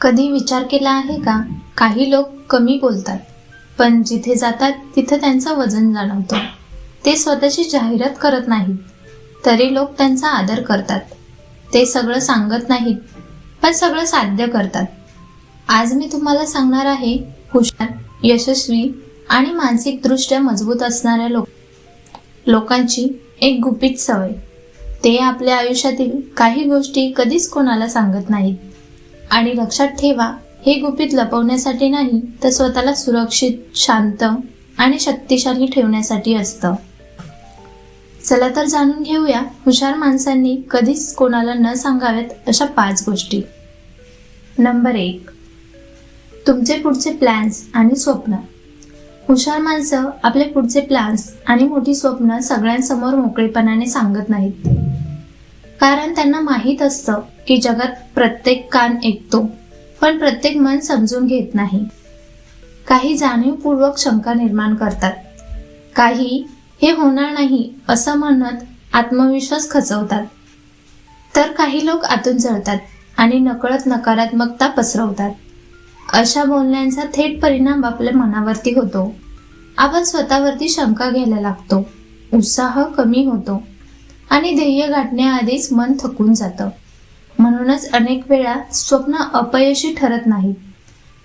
कधी विचार केला आहे का? काही लोक कमी बोलतात पण जिथे जातात तिथं त्यांचं वजन जाणवतं. ते स्वतःची जाहिरात करत नाहीत तरी लोक त्यांचा आदर करतात. ते सगळं सांगत नाहीत पण सगळं साध्य करतात. आज मी तुम्हाला सांगणार आहे हुशार यशस्वी आणि मानसिकदृष्ट्या मजबूत असणाऱ्या लोक लोकांची एक गुपित सवय. ते आपल्या आयुष्यातील काही गोष्टी कधीच कोणाला सांगत नाहीत. आणि लक्षात ठेवा हे गुपित लपवण्यासाठी नाही तर स्वतःला सुरक्षित शांत आणि शक्तिशाली ठेवण्यासाठी असतं. चला तर जाणून घेऊया हुशार माणसांनी कधीच कोणाला न सांगाव्यात अशा पाच गोष्टी. नंबर एक तुमचे पुढचे प्लॅन्स आणि स्वप्न. हुशार माणसं आपले पुढचे प्लॅन्स आणि मोठी स्वप्न सगळ्यांसमोर मोकळेपणाने सांगत नाहीत. कारण त्यांना माहीत असतं की जगात प्रत्येक कान ऐकतो पण प्रत्येक मन समजून घेत नाही. काही जाणीवपूर्वक शंका निर्माण करतात. काही हे होणार नाही असं म्हणत आत्मविश्वास खचवतात. तर काही लोक आतून जळतात आणि नकळत नकारात्मकता पसरवतात. अशा बोलण्यांचा थेट परिणाम आपल्या मनावरती होतो. आपण स्वतःवरती शंका घ्यायला लागतो. उत्साह कमी होतो. आणि ध्येय गाठण्याआधीच मन थकून जातं. म्हणूनच अनेक वेळा स्वप्न अपयशी ठरत नाहीत.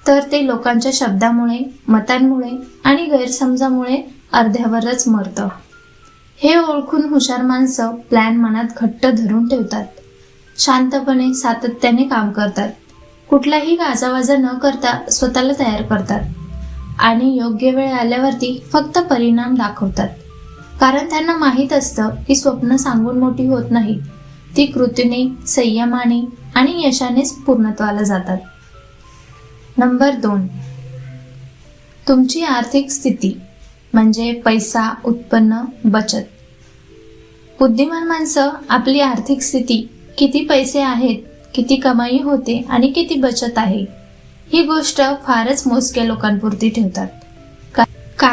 तर ते लोकांच्या शब्दामुळे मतांमुळे आणि गैरसमजामुळे अर्ध्यावरच मरतं. हे ओळखून हुशार माणसं प्लॅन मनात घट्ट धरून ठेवतात. शांतपणे सातत्याने काम करतात. कुठलाही गाजावाजा न करता स्वतःला तयार करतात. आणि योग्य वेळ आल्यावरती फक्त परिणाम दाखवतात. कारण त्यांना माहीत असतं की स्वप्न सांगून मोठी होत नाही. ती कृतीने संयमाने आणि यशानेच पूर्णत्वाला जातात. नंबर दोन. तुमची आर्थिक स्थिती म्हणजे पैसा उत्पन्न बचत. बुद्धिमान माणसं आपली आर्थिक स्थिती किती पैसे आहेत किती कमाई होते आणि किती बचत आहे ही गोष्ट फारच मोजक्या लोकांपुरती ठेवतात.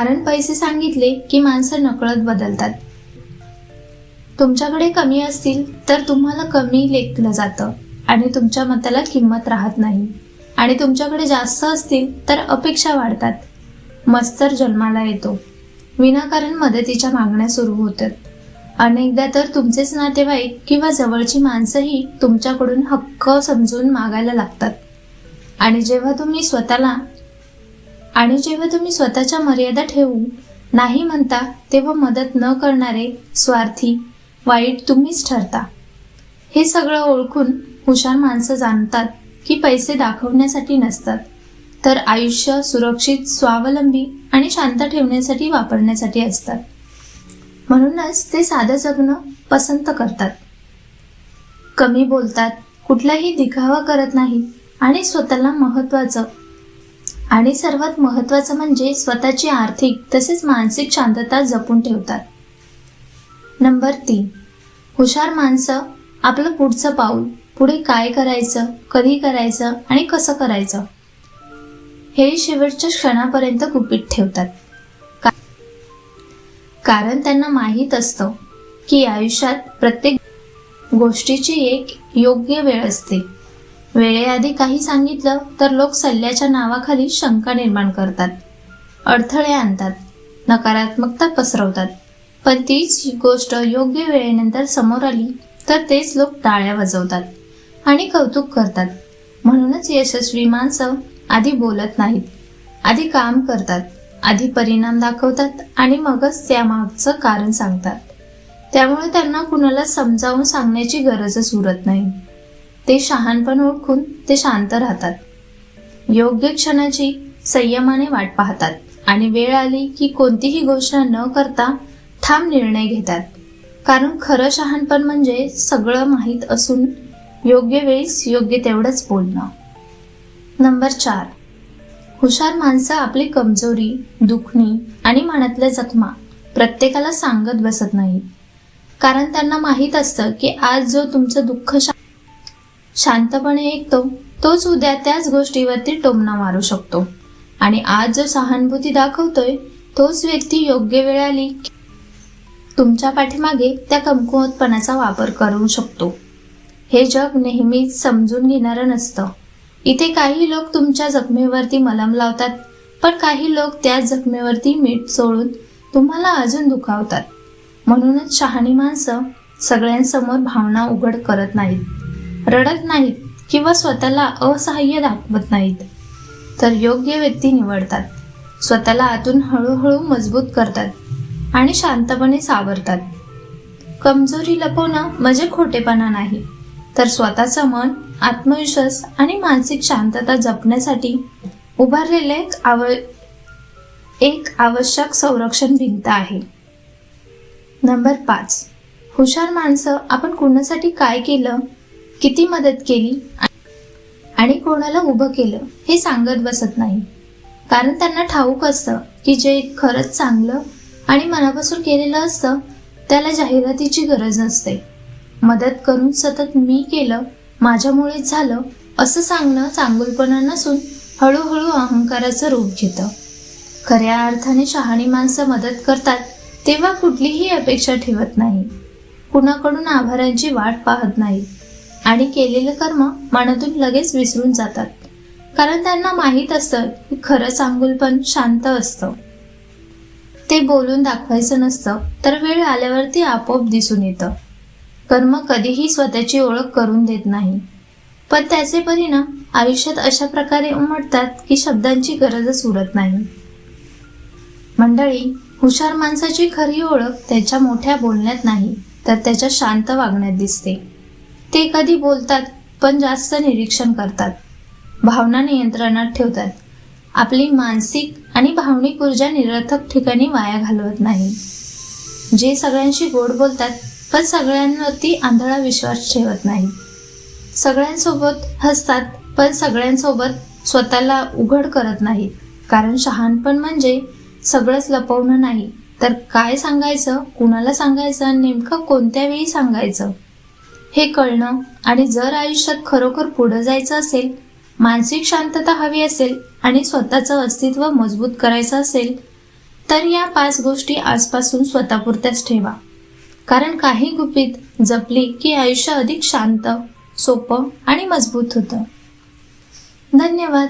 कारण पैसे सांगितले की माणसं नकळत बदलतात. तुमच्याकडे कमी असतील तर तुम्हाला कमी लेखलं जातं आणि तुमच्या मताला किंमत राहत नाही. आणि तुमच्याकडे जास्त असतील तर अपेक्षा वाढतात. मस्तर जन्माला येतो. विनाकारण मदतीच्या मागण्या सुरू होतात. अनेकदा तर तुमचेच नातेवाईक किंवा जवळची माणसंही तुमच्याकडून हक्क समजून मागायला लागतात. आणि जेव्हा तुम्ही स्वतःला आणि जेव्हा तुम्ही स्वतःच्या मर्यादा ठेवू नाही म्हणता तेव्हा मदत न करणारे स्वार्थी वाईट तुम्हीच ठरता. हे सगळं ओळखून हुशार माणसं जाणतात की पैसे दाखवण्यासाठी नसतात. तर आयुष्य सुरक्षित स्वावलंबी आणि शांत ठेवण्यासाठी वापरण्यासाठी असतात. म्हणूनच ते साधं जगणं पसंत करतात. कमी बोलतात कुठलाही दिखावा करत नाही आणि स्वतःला महत्त्वाचं आणि सर्वात महत्त्वाचं म्हणजे स्वतःची आर्थिक तसेच मानसिक शांतता जपून ठेवतात. नंबर तीन हुशार माणसं आपलं पुढचं पाऊल पुढे काय करायचं कधी करायचं आणि कसं करायचं हे शेवटच्या क्षणापर्यंत गुपित ठेवतात. कारण त्यांना माहीत असतं की आयुष्यात प्रत्येक गोष्टीची एक योग्य वेळ असते. वेळेआधी काही सांगितलं तर लोक सल्ल्याच्या नावाखाली शंका निर्माण करतात. अडथळे आणतात. नकारात्मकता पसरवतात. पण तीच गोष्ट योग्य वेळेनंतर समोर आली तर तेच लोक टाळ्या वाजवतात आणि कौतुक करतात. म्हणूनच यशस्वी माणसं आधी बोलत नाहीत. आधी काम करतात. आधी परिणाम दाखवतात आणि मगच त्यामागचं कारण सांगतात. त्यामुळे त्यांना कुणाला समजावून सांगण्याची गरजच उरत नाही. ते शहाणपण ओळखून ते शांत राहतात. योग्य क्षणाची संयमाने वाट पाहतात आणि वेळ आली की कोणतीही घोषणा न करता ठाम निर्णय घेतात. कारण खरं शहाणपण म्हणजे सगळं माहीत असून योग्य वेळीस योग्य तेवढंच बोलणं. नंबर चार. हुशार माणसं आपली कमजोरी दुखणी आणि मनातल्या जखमा प्रत्येकाला सांगत बसत नाहीत कारण त्यांना माहीत असतं की आज जो तुमचं दुःख शा- शांतपणे ऐकतो तोच उद्या त्याच गोष्टीवरती टोमणा मारू शकतो. आणि आज जो सहानुभूती दाखवतोय तोच व्यक्ती योग्य वेळ आली तुमच्या पाठीमागे त्या कमकुवतपणाचा वापर करू शकतो. हे जग नेहमीच समजून घेणारं नसतं. इथे काही लोक तुमच्या जखमेवरती मलम लावतात पण काही लोक त्या जखमेवरती मीठ चोळून तुम्हाला अजून दुखावतात. म्हणूनच शहाणी माणसं सगळ्यांसमोर भावना उघड करत नाहीत. रडत नाहीत किंवा स्वतःला असहाय्य दाखवत नाहीत. तर योग्य व्यक्ती निवडतात. स्वतःला आतून हळूहळू मजबूत करतात आणि शांतपणे सावरतात. कमजोरी लपवणं म्हणजे खोटेपणा नाही तर स्वतःचं मन आत्मविश्वास आणि मानसिक शांतता जपण्यासाठी उभारलेले एक आव एक आवश्यक संरक्षण भिंत आहे. नंबर पाच. हुशार माणसं आपण कुणासाठी काय केलं किती मदत केली आणि कोणाला उभं केलं हे सांगत बसत नाही. कारण त्यांना ठाऊक असतं की जे खरंच चांगलं आणि मनापासून केलेलं असतं त्याला जाहिरातीची गरज नसते. मदत करून सतत मी केलं माझ्यामुळेच झालं असं सांगणं चांगुलपणा नसून हळूहळू अहंकाराचं रूप घेतं. खऱ्या अर्थाने शहाणी माणसं मदत करतात तेव्हा कुठलीही अपेक्षा ठेवत नाही. कुणाकडून आभारांची वाट पाहत नाही. आणि केलेले कर्म मनातून लगेच विसरून जातात. कारण त्यांना माहीत असतं की खरं चांगुलपण शांत असतं. ते बोलून दाखवायचं नसतं तर वेळ आल्यावरती आपोआप दिसून येतं. कर्म कधीही स्वतःची ओळख करून देत नाही. पण त्याचे परिणाम आयुष्यात अशा प्रकारे उमटतात की शब्दांची गरजच उरत नाही. मंडळी हुशार माणसाची खरी ओळख त्याच्या मोठ्या बोलण्यात नाही तर त्याच्या शांत वागण्यात दिसते. ते कधी बोलतात पण जास्त निरीक्षण करतात. भावना नियंत्रणात ठेवतात. आपली मानसिक आणि भावनिक ऊर्जा निरर्थक ठिकाणी वाया घालवत नाही. जे सगळ्यांशी गोड बोलतात पण सगळ्यांवरती आंधळा विश्वास ठेवत नाही. सगळ्यांसोबत हसतात पण सगळ्यांसोबत स्वतःला उघड करत नाहीत कारण शहाणपण म्हणजे सगळंच लपवणं नाही. तर काय सांगायचं कुणाला सांगायचं नेमकं कोणत्या वेळी सांगायचं? हे कळणं आणि जर आयुष्यात खरोखर पुढं जायचं असेल मानसिक शांतता हवी असेल आणि स्वतःचं अस्तित्व मजबूत करायचं असेल तर या पाच गोष्टी आजपासून स्वतःपुरत्याच ठेवा. कारण काही गुपित जपली की आयुष्य अधिक शांत सोपं आणि मजबूत होतं. धन्यवाद.